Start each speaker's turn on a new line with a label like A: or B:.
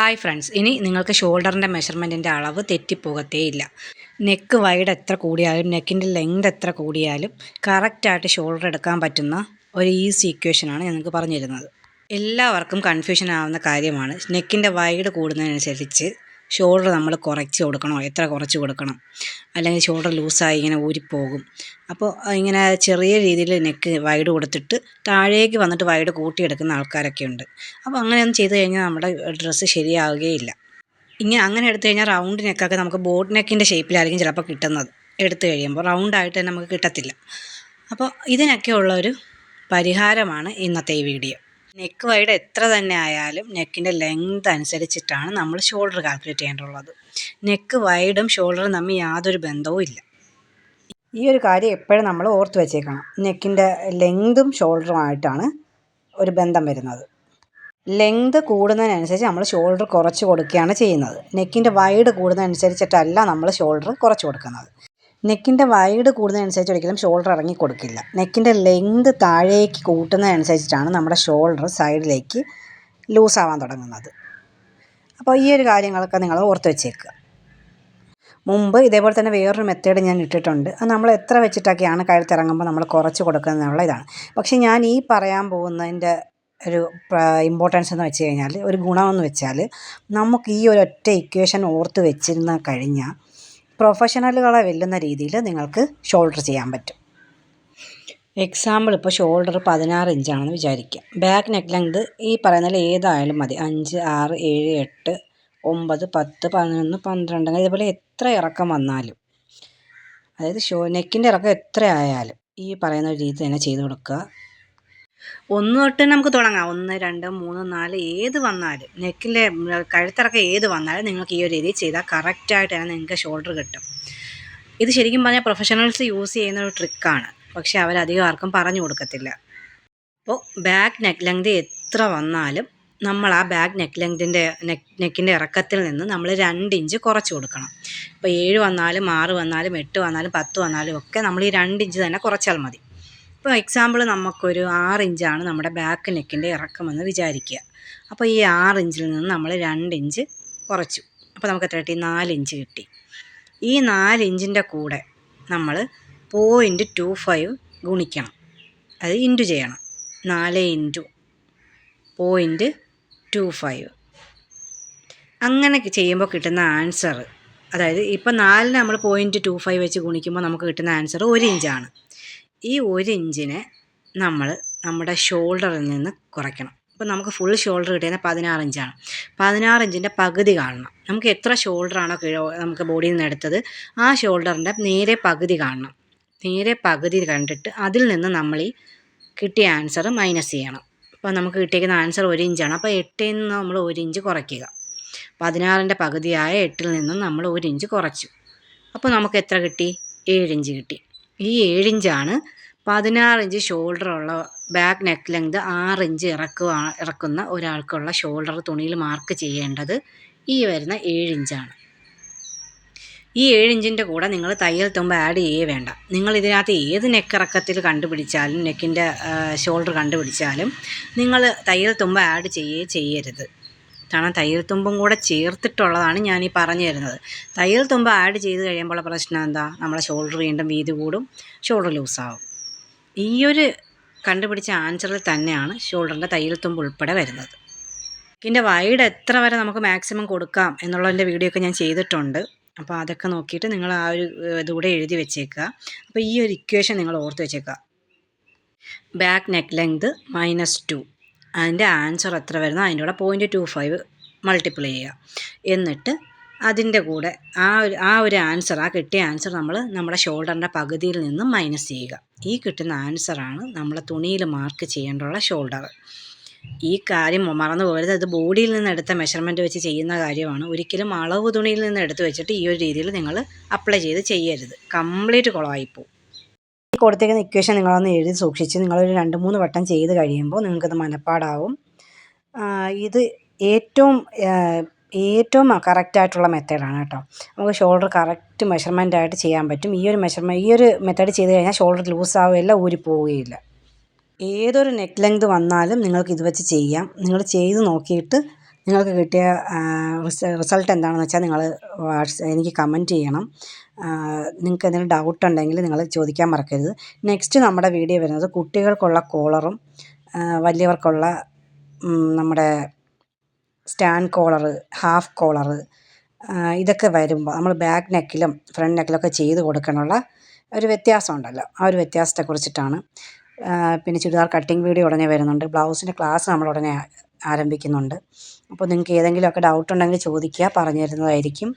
A: Hi friends ഇനി നിങ്ങൾക്ക് ഷോൾഡറിന്റെ മെഷർമെന്റിന്റെ അളവ് തെറ്റിപ്പോകത്തേയില്ല. നെക്ക് വൈഡ് എത്ര കൂടിയാലും നെക്കിന്റെ ലെങ്ത് എത്ര കൂടിയാലും കറക്റ്റായിട്ട് ഷോൾഡർ എടുക്കാൻ പറ്റുന്ന ഒരു ഈസി ഇക്വേഷനാണ് ഞങ്ങൾക്ക് പറഞ്ഞിരുന്നത് എല്ലാവർക്കും കൺഫ്യൂഷൻ ആവുന്ന കാര്യമാണ്. നെക്കിന്റെ വൈഡ് കൂടുന്നതിനനുസരിച്ച് ഷോൾഡർ നമ്മൾ കുറച്ച് കൊടുക്കണോ എത്ര കുറച്ച് കൊടുക്കണം. അല്ലെങ്കിൽ ഷോൾഡർ ലൂസായി ഇങ്ങനെ ഊരിപ്പോകും. അപ്പോൾ ഇങ്ങനെ ചെറിയ രീതിയിൽ നെക്ക് വൈഡ് കൊടുത്തിട്ട് താഴേക്ക് വന്നിട്ട് വൈഡ് കൂട്ടിയെടുക്കുന്ന ആൾക്കാരൊക്കെ ഉണ്ട്. അപ്പോൾ അങ്ങനെയൊന്നും ചെയ്ത് കഴിഞ്ഞാൽ നമ്മുടെ ഡ്രസ്സ് ശരിയാവുകയില്ല. ഇങ്ങനെ അങ്ങനെ എടുത്തു കഴിഞ്ഞാൽ റൗണ്ട് നെക്കൊക്കെ നമുക്ക് ബോട്ട് നെക്കിന്റെ ഷേപ്പിലായിരിക്കും ചിലപ്പോൾ കിട്ടുന്നത്. എടുത്തു കഴിയുമ്പോൾ റൗണ്ടായിട്ട് തന്നെ നമുക്ക് കിട്ടത്തില്ല. അപ്പോൾ ഇതിനൊക്കെ ഉള്ളൊരു പരിഹാരമാണ് ഇന്നത്തെ ഈ വീഡിയോ നെക്ക് വൈഡ് എത്ര തന്നെ ആയാലും നെക്കിന്റെ ലെങ്ത് അനുസരിച്ചിട്ടാണ് നമ്മൾ ഷോൾഡർ കാൽക്കുലേറ്റ് ചെയ്യേണ്ടുള്ളത് നെക്ക് വൈഡും ഷോൾഡറും തമ്മിൽ യാതൊരു ബന്ധവും ഇല്ല. ഈ ഒരു കാര്യം എപ്പോഴും നമ്മൾ ഓർത്ത് വെച്ചേക്കണം. നെക്കിന്റെ ലെങ്തും ഷോൾഡറുമായിട്ടാണ് ഒരു ബന്ധം വരുന്നത്. ലെങ്ത് കൂടുന്നതിനനുസരിച്ച് നമ്മൾ ഷോൾഡർ കുറച്ച് കൊടുക്കുകയാണ് ചെയ്യുന്നത്. നെക്കിന്റെ വൈഡ് കൂടുന്നതനുസരിച്ചിട്ടല്ല നമ്മൾ ഷോൾഡർ കുറച്ച് കൊടുക്കുന്നത്. നെക്കിന്റെ വൈഡ് കൂടുന്നതനുസരിച്ച് ഒരിക്കലും ഷോൾഡർ ഇറങ്ങി കൊടുക്കില്ല. നെക്കിന്റെ ലെങ്ത് താഴേക്ക് കൂട്ടുന്നതനുസരിച്ചിട്ടാണ് നമ്മുടെ ഷോൾഡർ സൈഡിലേക്ക് ലൂസാവാൻ തുടങ്ങുന്നത്. അപ്പോൾ ഈ ഒരു കാര്യങ്ങളൊക്കെ നിങ്ങൾ ഓർത്ത് വെച്ചേക്കുക. മുമ്പ് ഇതേപോലെ തന്നെ വേറൊരു മെത്തേഡ് ഞാൻ ഇട്ടിട്ടുണ്ട്. അത് നമ്മൾ എത്ര വെച്ചിട്ടൊക്കെയാണ് കഴുത്തിറങ്ങുമ്പോൾ നമ്മൾ കുറച്ച് കൊടുക്കുന്നതിനുള്ള ഇതാണ്. പക്ഷേ ഞാൻ ഈ പറയാൻ പോകുന്നതിന്റെ ഒരു ഇമ്പോർട്ടൻസ് എന്ന് വെച്ച് കഴിഞ്ഞാൽ ഒരു ഗുണമെന്ന് വെച്ചാൽ നമുക്ക് ഈ ഒരു ഒറ്റ ഇക്വേഷൻ ഓർത്ത് വെച്ചിരുന്ന കഴിഞ്ഞാൽ പ്രൊഫഷണലുകളെ വെല്ലുന്ന രീതിയിൽ നിങ്ങൾക്ക് ഷോൾഡർ ചെയ്യാൻ പറ്റും. എക്സാമ്പിൾ ഇപ്പോൾ ഷോൾഡർ പതിനാറ് ഇഞ്ചാണെന്ന് വിചാരിക്കുക ബാക്ക് നെക്ക് ലെങ്ത് ഈ പറയുന്നതിൽ ഏതായാലും മതി. അഞ്ച് ആറ് ഏഴ് എട്ട് ഒമ്പത് പത്ത് പതിനൊന്ന് പന്ത്രണ്ട് അങ്ങനെ ഇതേപോലെ എത്ര ഇറക്കം വന്നാലും. അതായത് ഷോ നെക്കിന്റെ ഇറക്കം എത്ര ആയാലും ഈ പറയുന്ന രീതി തന്നെ ചെയ്ത് കൊടുക്കുക. ഒന്ന് തൊട്ട് നമുക്ക് തുടങ്ങാം. ഒന്ന് രണ്ട് മൂന്ന് നാല് ഏത് വന്നാലും നെക്കിലെ കഴുത്തിറക്കം ഏത് വന്നാലും നിങ്ങൾക്ക് ഈ ഒരു രീതി ചെയ്താൽ കറക്റ്റായിട്ട് തന്നെ നിങ്ങൾക്ക് ഷോൾഡർ കിട്ടും. ഇത് ശരിക്കും പറഞ്ഞാൽ പ്രൊഫഷണൽസ് യൂസ് ചെയ്യുന്ന ഒരു ട്രിക്കാണ് പക്ഷേ അവരധികം ആർക്കും പറഞ്ഞു കൊടുക്കത്തില്ല. അപ്പോൾ ബാക്ക് നെക്ക് ലെങ്ത് എത്ര വന്നാലും നമ്മൾ ആ ബാക്ക് നെക്ക് ലെങ്തിന്റെ നെക്ക് നെക്കിന്റെ ഇറക്കത്തിൽ നിന്ന് നമ്മൾ രണ്ട് ഇഞ്ച് കുറച്ച് കൊടുക്കണം. ഇപ്പോൾ ഏഴ് വന്നാലും ആറ് വന്നാലും എട്ട് വന്നാലും പത്ത് വന്നാലും ഒക്കെ നമ്മൾ ഈ രണ്ട് ഇഞ്ച് തന്നെ കുറച്ചാൽ മതി. ഇപ്പോൾ എക്സാമ്പിൾ നമുക്കൊരു ആറ് ഇഞ്ചാണ് നമ്മുടെ ബാക്ക് നെക്കിന്റെ ഇറക്കമെന്ന് വിചാരിക്കുക. അപ്പോൾ ഈ ആറ് ഇഞ്ചിൽ നിന്ന് നമ്മൾ രണ്ട് ഇഞ്ച് കുറച്ചു. അപ്പോൾ നമുക്ക് എത്ര കിട്ടി? നാല് ഇഞ്ച് കിട്ടി. ഈ നാല് ഇഞ്ചിന്റെ കൂടെ നമ്മൾ പോയിന്റ് ടു ഫൈവ് ഗുണിക്കണം. അത് ഇന്റു ചെയ്യണം. നാല് ഇന്റു പോയിന്റ് ടു ഫൈവ് അങ്ങനെ ചെയ്യുമ്പോൾ കിട്ടുന്ന ആൻസർ അതായത് ഇപ്പം നാലിന് നമ്മൾ പോയിന്റ് ടു ഫൈവ് വെച്ച് ഗുണിക്കുമ്പോൾ നമുക്ക് കിട്ടുന്ന ആൻസർ ഒരു ഇഞ്ചാണ്. ഈ ഒരു ഇഞ്ചിനെ നമ്മൾ നമ്മുടെ ഷോൾഡറിൽ നിന്ന് കുറയ്ക്കണം. അപ്പോൾ നമുക്ക് ഫുൾ ഷോൾഡർ കിട്ടിയത് പതിനാറ് ഇഞ്ചാണ്. പതിനാറ് ഇഞ്ചിന്റെ പകുതി കാണണം. നമുക്ക് എത്ര ഷോൾഡറാണോ കിഴോ നമുക്ക് ബോഡിയിൽ നിന്ന് എടുത്തത് ആ ഷോൾഡറിന്റെ നേരെ പകുതി കാണണം. നേരെ പകുതി കണ്ടിട്ട് അതിൽ നിന്ന് നമ്മൾ ഈ കിട്ടിയ ആൻസർ മൈനസ് ചെയ്യണം. അപ്പോൾ നമുക്ക് കിട്ടിയിരിക്കുന്ന ആൻസർ ഒരു ഇഞ്ചാണ്. അപ്പോൾ എട്ടിൽ നിന്ന് നമ്മൾ ഒരു ഇഞ്ച് കുറയ്ക്കുക. പതിനാറിന്റെ പകുതിയായ എട്ടിൽ നിന്നും നമ്മൾ ഒരു ഇഞ്ച് കുറച്ചു. അപ്പോൾ നമുക്ക് എത്ര കിട്ടി? ഏഴ് ഇഞ്ച് കിട്ടി. ഈ ഏഴിഞ്ചാണ്. പതിനാറ് ഇഞ്ച് ഉള്ള ബാക്ക് നെക്ക് ലെങ്ത് ആറ് ഇഞ്ച് ഇറക്കുക ഇറക്കുന്ന ഒരാൾക്കുള്ള ഷോൾഡർ തുണിയിൽ മാർക്ക് ചെയ്യേണ്ടത് ഈ വരുന്ന ഏഴിഞ്ചാണ്. ഈ ഏഴിഞ്ചിന്റെ കൂടെ നിങ്ങൾ തയ്യൽ തുമ്പ് ആഡ് ചെയ്യേ വേണ്ട. നിങ്ങൾ ഇതിനകത്ത് ഏത് നെക്ക് ഇറക്കത്തിൽ കണ്ടുപിടിച്ചാലും നെക്കിന്റെ ഷോൾഡർ കണ്ടുപിടിച്ചാലും നിങ്ങൾ തയ്യൽ തുമ്പ് ആഡ് ചെയ്യേ ചെയ്യരുത്. കാരണം തയ്യൽ തുമ്പും കൂടെ ചേർത്തിട്ടുള്ളതാണ് ഞാൻ ഈ പറഞ്ഞു തരുന്നത്. തയ്യൽ തുമ്പ് ആഡ് ചെയ്ത് കഴിയുമ്പോൾ പ്രശ്നം എന്താ? നമ്മളെ ഷോൾഡർ വീണ്ടും വീതി കൂടും ഷോൾഡർ ലൂസാവും ഈ ഒരു കണ്ടുപിടിച്ച ആൻസറിൽ തന്നെയാണ് ഷോൾഡറിന്റെ തയ്യൽ തുമ്പ് ഉൾപ്പെടെ വരുന്നത്. ഇതിന്റെ വൈഡ് എത്ര വരെ നമുക്ക് മാക്സിമം കൊടുക്കാം എന്നുള്ളതിന്റെ വീഡിയോ ഒക്കെ ഞാൻ ചെയ്തിട്ടുണ്ട്. അപ്പോൾ അതൊക്കെ നോക്കിയിട്ട് നിങ്ങൾ ആ ഒരു ഇതുകൂടെ എഴുതി വെച്ചേക്കുക. അപ്പോൾ ഈ ഒരു ഇക്വേഷൻ നിങ്ങൾ ഓർത്ത് വെച്ചേക്കുക. Back neck length minus two അതിന്റെ ആൻസർ എത്ര വരുന്നോ അതിന്റെ കൂടെ പോയിന്റ് ടു ഫൈവ് മൾട്ടിപ്ലൈ ചെയ്യുക. എന്നിട്ട് അതിന്റെ കൂടെ ആ ഒരു ആ ഒരു ആൻസർ ആ കിട്ടിയ ആൻസർ നമ്മൾ നമ്മുടെ ഷോൾഡറിന്റെ പകുതിയിൽ നിന്നും മൈനസ് ചെയ്യുക. ഈ കിട്ടുന്ന ആൻസറാണ് നമ്മൾ തുണിയിൽ മാർക്ക് ചെയ്യേണ്ടുള്ള ഷോൾഡർ ഈ കാര്യം മറന്നു പോകരുത്. അത് ബോഡിയിൽ നിന്ന് എടുത്ത മെഷർമെന്റ് വെച്ച് ചെയ്യുന്ന കാര്യമാണ്. ഒരിക്കലും അളവ് തുണിയിൽ നിന്ന് എടുത്ത് വെച്ചിട്ട് ഈ ഒരു രീതിയിൽ നിങ്ങൾ അപ്ലൈ ചെയ്ത് ചെയ്യരുത്. കംപ്ലീറ്റ് കുളമായിപ്പോവും. കൊടുത്തേക്കുന്ന ഇക്വേഷൻ നിങ്ങളൊന്ന് എഴുതി സൂക്ഷിച്ച് നിങ്ങളൊരു രണ്ട് മൂന്ന് വട്ടം ചെയ്ത് കഴിയുമ്പോൾ നിങ്ങൾക്കത് മനപ്പാടാവും. ഇത് ഏറ്റവും ഏറ്റവും കറക്റ്റായിട്ടുള്ള മെത്തേഡാണ് കേട്ടോ. നമുക്ക് ഷോൾഡർ കറക്റ്റ് മെഷർമെന്റ് ആയിട്ട് ചെയ്യാൻ പറ്റും. ഈ ഒരു മെഷർമെന്റ് ഈ ഒരു മെത്തേഡ് ചെയ്ത് കഴിഞ്ഞാൽ ഷോൾഡർ ലൂസ് ഊരി പോവുകയില്ല. ഏതൊരു നെക്ക് ലെങ്ത് വന്നാലും നിങ്ങൾക്ക് ഇത് വെച്ച് ചെയ്യാം. നിങ്ങൾ ചെയ്ത് നോക്കിയിട്ട് നിങ്ങൾക്ക് കിട്ടിയ റിസൾട്ട് എന്താണെന്ന് വെച്ചാൽ നിങ്ങൾ വാട്സ് എനിക്ക് കമന്റ് ചെയ്യണം. നിങ്ങൾക്ക് എന്തെങ്കിലും ഡൗട്ട് ഉണ്ടെങ്കിൽ നിങ്ങൾ ചോദിക്കാൻ മറക്കരുത്. നെക്സ്റ്റ് നമ്മുടെ വീഡിയോ വരുന്നത് കുട്ടികൾക്കുള്ള കോളറും വലിയവർക്കുള്ള നമ്മുടെ സ്റ്റാൻഡ് കോളർ ഹാഫ് കോളർ ഇതൊക്കെ വരുമ്പോൾ നമ്മൾ ബാക്ക് നെക്കിലും ഫ്രണ്ട് നെക്കിലൊക്കെ ചെയ്ത് കൊടുക്കാനുള്ള ഒരു വ്യത്യാസം ഉണ്ടല്ലോ. ആ ഒരു വ്യത്യാസത്തെക്കുറിച്ചിട്ടാണ്. പിന്നെ ചുരിദാർ കട്ടിങ് വീഡിയോ ഉടനെ വരുന്നുണ്ട്. ബ്ലൗസിന്റെ ക്ലാസ് നമ്മൾ ഉടനെ ആരംഭിക്കുന്നുണ്ട്. അപ്പോൾ നിങ്ങൾക്ക് ഏതെങ്കിലുമൊക്കെ ഡൗട്ട് ഉണ്ടെങ്കിൽ ചോദിക്കുക. പറഞ്ഞു തരുന്നതായിരിക്കും